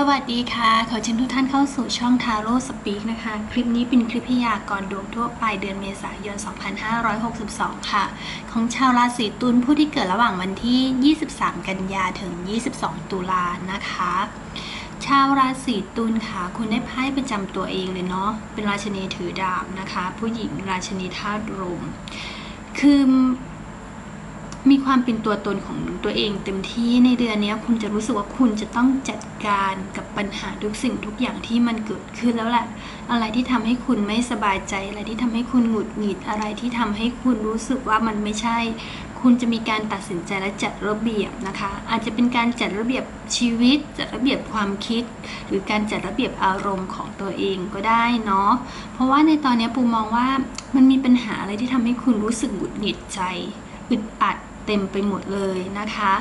สวัสดีค่ะ ขอเชิญทุกท่านเข้าสู่ช่องทาโร่สปีกนะคะ คลิปนี้เป็นคลิปพยากรณ์ดวงทั่วไปเดือนเมษายน 2562 ค่ะ ของชาวราศีตุลผู้ที่เกิดระหว่างวันที่ 23 กันยาถึง 22 ตุลานะคะ ชาวราศีตุลค่ะ คุณได้ไพ่ประจำตัวเองเลยเนาะ เป็นราชนีถือดาบนะคะ ผู้หญิงราชนีธาตุลมคือมีความเป็นตัวตนของตัวเองเต็มที่ในเดือนนี้คุณจะรู้สึกว่าคุณจะต้องจัด การกับปัญหาทุกสิ่งทุกอย่างที่มันเกิดขึ้นแล้วแหละอะไรที่ทำให้คุณไม่สบายใจ อะไรที่ทำให้คุณหงุดหงิดอะไรที่ทำให้คุณรู้สึกว่ามันไม่ใช่ คุณจะมีการตัดสินใจและจัดระเบียบนะคะ อาจจะเป็นการจัดระเบียบชีวิต จัดระเบียบความคิด หรือการจัดระเบียบอารมณ์ของตัวเองก็ได้เนาะเพราะว่าในตอนนี้ปูมองว่ามันมีปัญหาอะไรที่ทำให้คุณรู้สึกหงุดหงิดใจอึดอัดเต็มไปหมดเลยนะคะ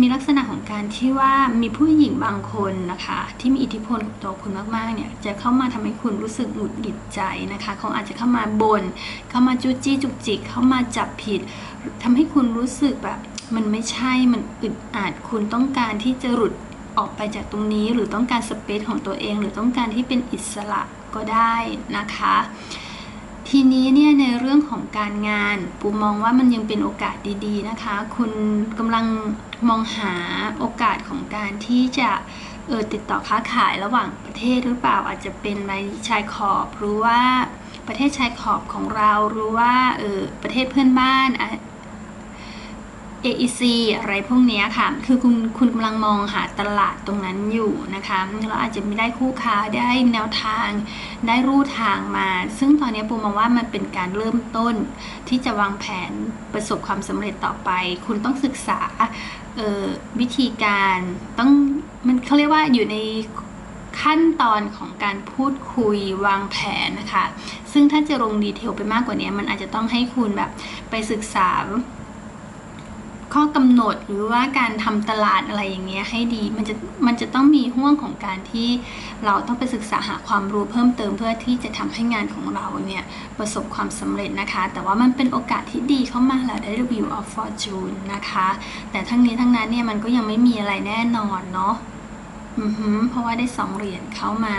มีลักษณะของการที่ว่ามีผู้หญิงบางคนนะคะ ที่มีอิทธิพลกับตัวคุณมากๆเนี่ยจะเข้ามาทำให้คุณรู้สึกหงุดหงิดใจนะคะเขาอาจจะเข้ามาบน่นเข้ามาจู้จี้จุกจิกเข้ามาจับผิดทำให้คุณรู้สึกแบบมันไม่ใช่มันอึดอัดคุณต้องการที่จะหลุดออกไปจากตรงนี้ หรือต้องการสเปซของตัวเอง หรือต้องการที่เป็นอิสระก็ได้นะคะ ทีนี้เนี่ยในเรื่องของการงานปูมองว่ามันยังเป็นโอกาสดีๆนะคะ คุณกำลังมองหาโอกาสของการที่จะเออติดต่อค้าขายระหว่างประเทศหรือเปล่าอาจจะเป็นในชายขอบหรือว่าประเทศชายขอบของเราหรือว่าเออประเทศเพื่อนบ้าน AEC อะไรพวกนี้ค่ะ คือคุณคุณกำลังมองหาตลาดตรงนั้นอยู่นะคะแล้วอาจจะไม่ได้คู่ค้าได้แนวทาง ได้รูทางมา ซึ่งตอนนี้ปูมองว่ามันเป็นการเริ่มต้น ที่จะวางแผนประสบความสำเร็จต่อไป คุณต้องศึกษาวิธีการต้องมันเขาเรียกว่าอยู่ในขั้นตอนของการพูดคุยวางแผนนะคะ ซึ่งถ้าจะลงดีเทลไปมากกว่านี้ มันอาจจะต้องให้คุณแบบไปศึกษา ข้อกำหนดหรือว่าการทำตลาดอะไรอย่างเงี้ยให้ดีมันจะมันจะต้องมีห่วงของการที่เราต้องไปศึกษาหาความรู้เพิ่มเติมเพื่อที่จะทำให้งานของเราเนี่ยประสบความสำเร็จนะคะ แต่ว่ามันเป็นโอกาสที่ดีเข้ามาแล้วได้ View of Fortune นะคะ แต่ทั้งนี้ทั้งนั้นเนี่ยมันก็ยังไม่มีอะไรแน่นอนเนาะอือฮึเพราะว่าได้สองเหรียญเข้ามา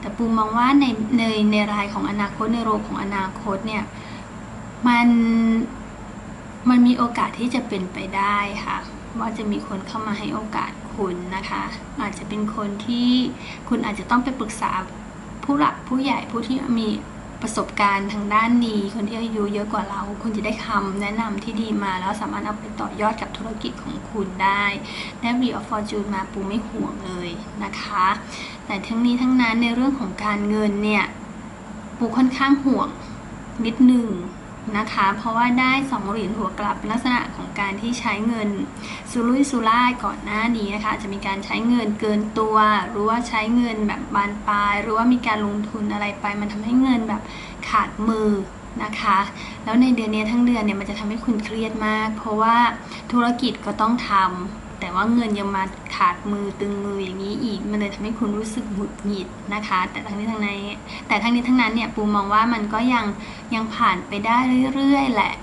แต่ปูมองว่าในในในรายของอนาคตในโรของอนาคตเนี่ยมัน มันมีโอกาสที่จะเป็นไปได้ค่ะ ว่าจะมีคนเข้ามาให้โอกาสคุณนะคะ อาจจะเป็นคนที่คุณอาจจะต้องไปปรึกษาผู้หลักผู้ใหญ่ผู้ที่มีประสบการณ์ทางด้านนี้ คนที่อายุเยอะกว่าเรา คุณจะได้คำแนะนำที่ดีมา แล้วสามารถเอาไปต่อยอดกับธุรกิจของคุณได้ได้วีออฟฟอร์จูนมาปูไม่ห่วงเลยนะคะ แต่ทั้งนี้ทั้งนั้นในเรื่องของการเงินเนี่ยปูค่อนข้างห่วงนิดหนึ่ง นะคะ เพราะว่าได้สองเหรียญหัวกลับลักษณะของการที่ใช้เงินสุรุ่ยสุร่ายก่อนหน้านี้นะคะจะมีการใช้เงินเกินตัว หรือว่าใช้เงินแบบบานปลาย หรือว่ามีการลงทุนอะไรไป มันทำให้เงินแบบขาดมือนะคะ แล้วในเดือนนี้ทั้งเดือนเนี่ยมันจะทำให้คุณเครียดมาก เพราะว่าธุรกิจก็ต้องทำแต่ ว่าเงินยังมาขาดมือตึงมืออย่างนี้อีก มันเลยทำให้คุณรู้สึกหงุดหงิดนะคะ แต่ทั้งนี้ทั้งนั้นแต่ทั้งนี้ทั้งนั้นเนี่ยปูมองว่ามันก็ยังยังผ่านไปได้เรื่อยๆแหละ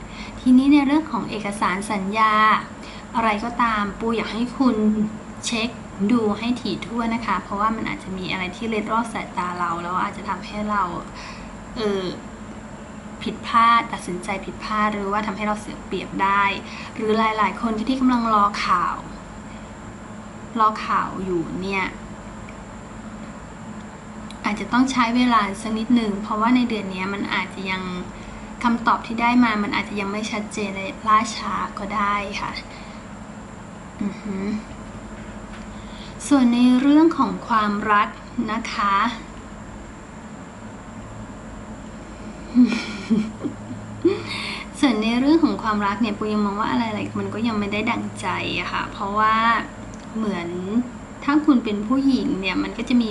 ทีนี้ในเรื่องของเอกสารสัญญา อะไรก็ตามปูอยากให้คุณเช็คดูให้ถี่ถ้วนนะคะ เพราะว่ามันอาจจะมีอะไรที่เล็ดรอดสายตาเรา แล้วอาจจะทำให้เราเออผิดพลาดตัดสินใจผิดพลาดหรือว่าทำให้เราเสียเปรียบได้ หรือหลาย ๆ คนที่กำลังรอข่าว รอข่าวอยู่เนี่ยอาจจะต้องใช้เวลาสักนิดหนึ่งเพราะว่าในเดือนนี้มันอาจจะยังคำตอบที่ได้มามันอาจจะยังไม่ชัดเจนเลยล่าช้าก็ได้ค่ะส่วนในเรื่องของความรักนะคะ ส่วนในเรื่องของความรักเนี่ยปูยังมองว่าอะไรๆมันก็ยังไม่ได้ดั่งใจอะค่ะ เพราะว่า เหมือนถ้าคุณเป็นผู้หญิงเนี่ยมันก็จะมี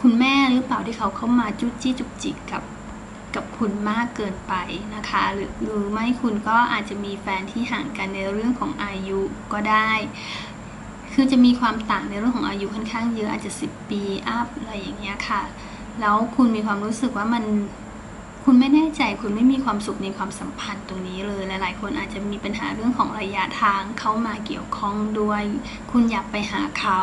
คุณแม่หรือเปล่าที่เขาเข้ามาจุ้จี้จุกจิกกับกับคุณมากเกินไปนะคะ หรือหรือไม่คุณก็อาจจะมีแฟนที่ห่างกันในเรื่องของอายุก็ได้ คือจะมีความต่างในเรื่องของอายุค่อนข้างเยอะอาจจะ 10 ปีอัพอะไรอย่างเงี้ยค่ะ แล้วคุณมีความรู้สึกว่ามัน คุณไม่แน่ใจคุณไม่มีความสุขในความสัมพันธ์ตรงนี้เลยหลายๆ คนอาจจะมีปัญหาเรื่องของระยะทางเข้ามาเกี่ยวข้องด้วย คุณอยากไปหาเขา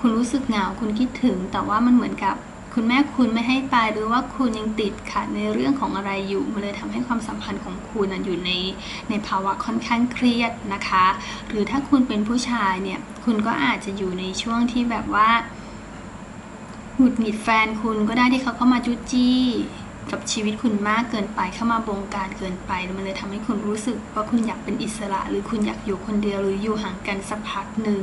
คุณรู้สึกเหงาคุณคิดถึง แต่ว่ามันเหมือนกับคุณแม่คุณไม่ให้ไปหรือว่าคุณยังติดขัดในเรื่องของอะไรอยู่มันเลยทำให้ความสัมพันธ์ของคุณอยู่ในในภาวะค่อนข้างเครียดนะคะ หรือถ้าคุณเป็นผู้ชายเนี่ยคุณก็อาจจะอยู่ในช่วงที่แบบว่าหงุดหงิดแฟนคุณก็ได้ที่เขาเข้ามาจุจี้ กับชีวิตคุณมากเกินไปเข้ามาบงการเกินไป มันเลยทำให้คุณรู้สึกว่าคุณอยากเป็นอิสระ หรือคุณอยากอยู่คนเดียวหรืออยู่ห่างกันสักพักหนึ่ง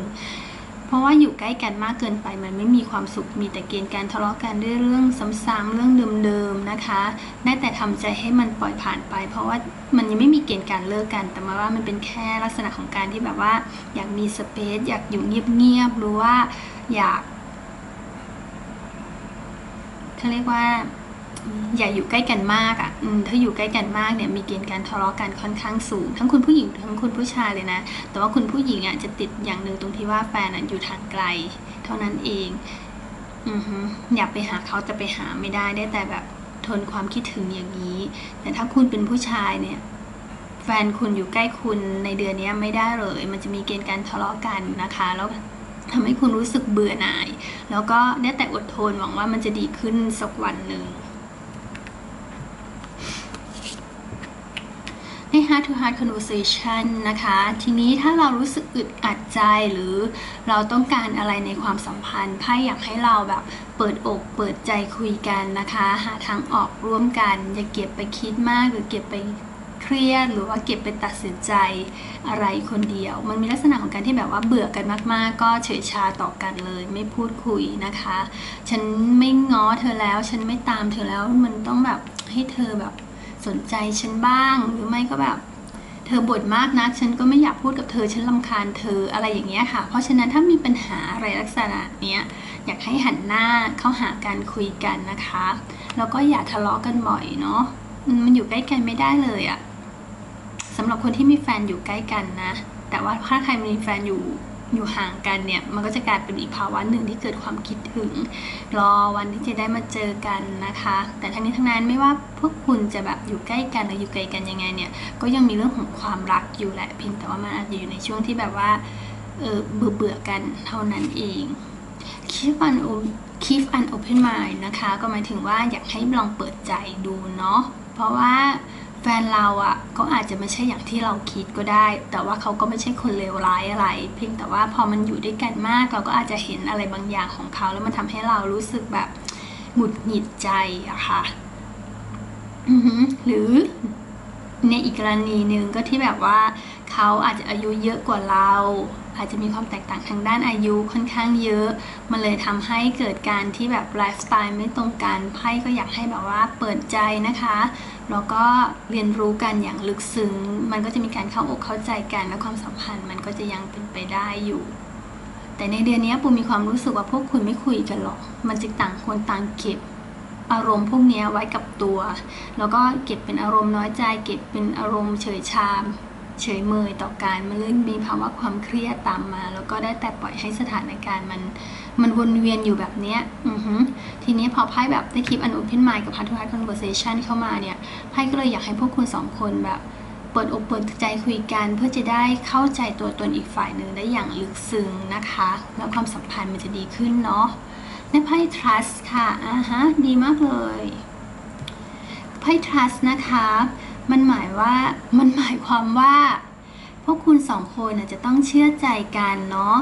เพราะว่าอยู่ใกล้กันมากเกินไปมันไม่มีความสุขมีแต่เกณฑ์การทะเลาะกันด้วยเรื่องซ้ำๆเรื่องเดิมๆนะคะ ได้แต่ทำใจให้มันปล่อยผ่านไป เพราะว่ามันยังไม่มีเกณฑ์การเลิกกัน แต่มาว่ามันเป็นแค่ลักษณะของการที่แบบว่า อยากมีสเปซอยากอยู่เงียบๆหรือว่าอยากเขาเรียกว่า อย่าอยู่ใกล้กันมากอะ่ะถ้าอยู่ใกล้กันมากเนี่ยมีเกณฑ์การทะเลาะกันค่อนข้างสูง ทั้งคุณผู้หญิงทั้งคุณผู้ชายเลยนะ แต่ว่าคุณผู้หญิงอะจะติดอย่างหนึ่งตรงที่ว่าแฟนอะอยู่ทางไกล เท่านั้นเองอือฮึอยากไปหาเขาจะไปหาไม่ได้ได้แต่แบบทนความคิดถึงอย่างนี้ แต่ถ้าคุณเป็นผู้ชายเนี่ย แฟนคุณอยู่ใกล้คุณในเดือนนี้ไม่ได้เลย มันจะมีเกณฑ์การทะเลาะกันนะคะ แล้วทำให้คุณรู้สึกเบื่อหน่าย แล้วก็ได้แต่อดทนหวังว่ามันจะดีขึ้นสักวันหนึ่ง ใน heart to heart conversation นะคะ ทีนี้ถ้าเรารู้สึกอึดอัดใจหรือเราต้องการอะไรในความสัมพันธ์ไพ่อยากให้เราแบบเปิดอกเปิดใจคุยกันนะคะ หาทางออกร่วมกัน อย่าเก็บไปคิดมากหรือเก็บไปเครียดหรือว่าเก็บไปตัดสินใจอะไรคนเดียว มันมีลักษณะของการที่แบบว่าเบื่อกันมากๆ ก็เฉยชาต่อกันเลย ไม่พูดคุยนะคะ ฉันไม่ง้อเธอแล้ว ฉันไม่ตามเธอแล้วมันต้องแบบให้เธอแบบ สนใจฉันบ้าง หรือไม่ก็แบบ เธอบ่นมากนะฉันก็ไม่อยากพูดกับเธอฉันลำคาญเธออะไรอย่างเงี้ยค่ะ เพราะฉะนั้นถ้ามีปัญหาอะไรลักษณะเนี้ยอยากให้หันหน้าเข้าหาการคุยกันนะคะ แล้วก็อย่าทะเลาะกันบ่อยเนาะมันอยู่ใกล้กันไม่ได้เลยอะสำหรับคนที่มีแฟนอยู่ใกล้กันนะ แต่ว่าถ้าใครมีแฟนอยู่ อยู่ห่างกันเนี่ย มันก็จะกลายเป็นอีกภาวะหนึ่งที่เกิดความคิดถึง รอวันที่จะได้มาเจอกันนะคะ แต่ทั้งนี้ทั้งนั้นไม่ว่าพวกคุณจะแบบอยู่ใกล้กันหรืออยู่ไกลกันยังไงเนี่ย ก็ยังมีเรื่องของความรักอยู่แหละเพียงแต่ว่ามันอาจจะอยู่ในช่วงที่แบบว่าเออเบื่อเบื่อกันเท่านั้นเอง keep an keep an open mind นะคะ ก็หมายถึงว่าอยากให้ลองเปิดใจดูเนาะ เพราะว่า แฟนเราอะ่ะก็อาจจะไม่ใช่อย่างที่เราคิดก็ได้ แต่ว่าเขาก็ไม่ใช่คนเลวร้ายอะไร เพียงแต่ว่าพอมันอยู่ด้วยกันมากเราก็อาจจะเห็นอะไรบางอย่างของเขา แล้วมันทำให้เรารู้สึกแบบหงุดหงิดใจอะค่ะหรือในอีกกรณีหนึ่งก็ที่แบบว่าเขาอาจจะอายุเยอะกว่าเรา อาจจะมีความแตกต่างทางด้านอายุค่อนข้างเยอะ มันเลยทำให้เกิดการที่แบบไลฟ์สไตล์ไม่ตรงกันไพ่ก็อยากให้แบบว่าเปิดใจนะคะ แล้วก็เรียนรู้กันอย่างลึกซึ้ง มันก็จะมีการเข้าอกเข้าใจกันและความสัมพันธ์มันก็จะยังเป็นไปได้อยู่ แต่ในเดือนนี้ปูมีความรู้สึกว่าพวกคุณไม่คุยกันหรอก มันจะต่างคนต่างเก็บอารมณ์พวกนี้ไว้กับตัว แล้วก็เก็บเป็นอารมณ์น้อยใจ เก็บเป็นอารมณ์เฉยชาม เฉยเมยต่อการมันเลยมีภาวะความเครียดตามมา แล้วก็ได้แต่ปล่อยให้สถานการณ์มันมันวนเวียนอยู่แบบเนี้ยอือฮึทีนี้พอไพ่แบบได้คลิปอัน open mind กับ heart to heart conversation เข้ามาเนี่ยไพ่ก็เลยอยากให้พวกคุณสองคนแบบเปิดอกเปิดใจคุยกันเพื่อจะได้เข้าใจตัวตนอีกฝ่ายหนึ่งได้อย่างลึกซึ้งนะคะ แล้วความสัมพันธ์มันจะดีขึ้นเนาะในไพ่ trust ค่ะอ่าฮะดีมากเลยไพ่ trust นะคะ มันหมายว่ามันหมายความว่า พวกคุณสองคนจะต้องเชื่อใจกันเนาะ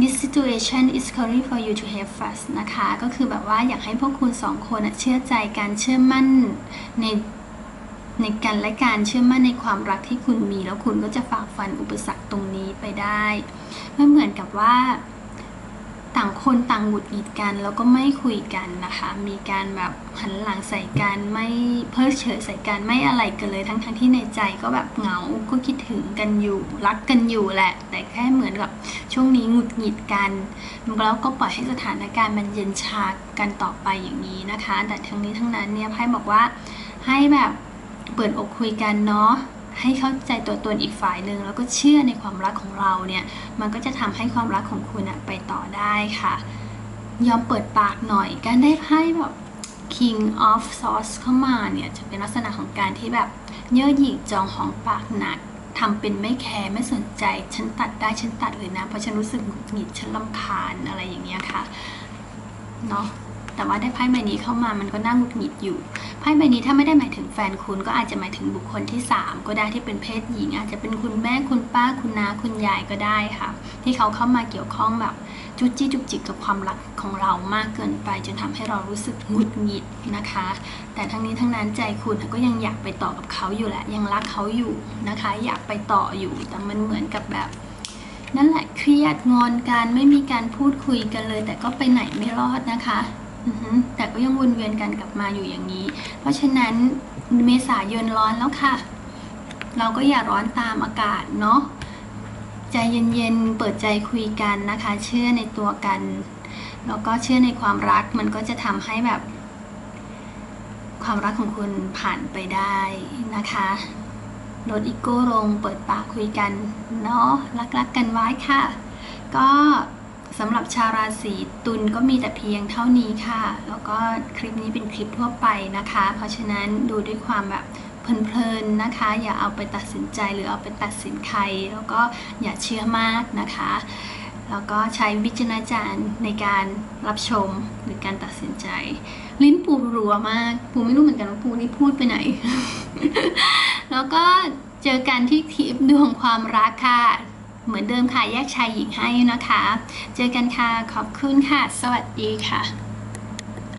this situation is calling for you to have trust นะคะ ก็คือแบบว่าอยากให้พวกคุณสองคนเชื่อใจการเชื่อมั่นในในกันและการเชื่อมั่นในความรักที่คุณมี แล้วคุณก็จะฝ่าฟันอุปสรรคตรงนี้ไปได้ ไม่เหมือนกับว่า ต่างคนต่างหงุดหงิดกันแล้วก็ไม่คุยกันนะคะ มีการแบบหันหลังใส่กันไม่เพิกเฉยใส่กันไม่อะไรกันเลยทั้งทั้งที่ในใจก็แบบเหงาก็คิดถึงกันอยู่ รักกันอยู่แหละ แต่แค่เหมือนกับช่วงนี้หงุดหงิดกันแล้วก็ปล่อยให้สถานการณ์มันเย็นชากันต่อไปอย่างนี้นะคะ แต่ทั้งนี้ทั้งนั้นเนี่ยไพ่บอกว่าให้แบบเปิดอกคุยกันเนาะ ให้เข้าใจตัวตนอีกฝ่ายหนึ่งแล้วก็เชื่อในความรักของเราเนี่ยมันก็จะทำให้ความรักของคุณไปต่อได้ค่ะ ยอมเปิดปากหน่อย การได้ไพ่แบบ King of Swords เข้ามาเนี่ยจะเป็นลักษณะของการที่แบบเย่อหยิ่งจองของปากหนักทำเป็นไม่แคร์ไม่สนใจ ฉันตัดได้ฉันตัดเลยนะ เพราะฉันรู้สึกหงุดหงิดฉันลำคาญอะไรอย่างเงี้ยค่ะเนาะ แต่ว่าได้ไพ่ใบนี้เข้ามามันก็น่าหงุดหงิดอยู่ไพ่ใบนี้ถ้าไม่ได้หมายถึงแฟนคุณก็อาจจะหมายถึงบุคคลที่สามก็ได้ที่เป็นเพศหญิง อาจจะเป็นคุณแม่คุณป้าคุณน้าคุณยายก็ได้ค่ะ ที่เขาเข้ามาเกี่ยวข้องแบบจุกจี้จุกจิกกับความรักของเรามากเกินไป จนทำให้เรารู้สึกหงุดหงิดนะคะ แต่ทั้งนี้ทั้งนั้นใจคุณก็ยังอยากไปต่อกับเขาอยู่แหละยังรักเขาอยู่นะคะ อยากไปต่ออยู่แต่มันเหมือนกับแบบนั่นแหละเครียดงอนกันไม่มีการพูดคุยกันเลย แต่ก็ไปไหนไม่รอดนะคะ อือหือแต่ก็ยังวนเวียนกันกลับมาอยู่อย่างนี้ เพราะฉะนั้นเมษายนร้อนแล้วค่ะ เราก็อย่าร้อนตามอากาศเนาะใจเย็นๆ เปิดใจคุยกันนะคะ เชื่อในตัวกัน แล้วก็เชื่อในความรักมันก็จะทำให้แบบ ความรักของคุณผ่านไปได้นะคะลดอีโก้ลงเปิดปากคุยกันเนาะรักๆกันไว้ค่ะ ก็ สำหรับชาวราศีตุลก็มีแต่เพียงเท่านี้ค่ะ แล้วก็คลิปนี้เป็นคลิปทั่วไปนะคะ เพราะฉะนั้นดูด้วยความแบบเพลินๆนะคะ อย่าเอาไปตัดสินใจหรือเอาไปตัดสินใคร แล้วก็อย่าเชื่อมากนะคะ แล้วก็ใช้วิจารณญาณในการรับชมหรือการตัดสินใจ ลิ้นปูรัวมากปูไม่รู้เหมือนกันว่าปูนี่พูดไปไหน แล้วก็เจอกันที่คลิปดวงความรักค่ะ เหมือนเดิมค่ะ แยกชายหญิงให้นะคะ เจอกันค่ะ ขอบคุณค่ะ สวัสดีค่ะ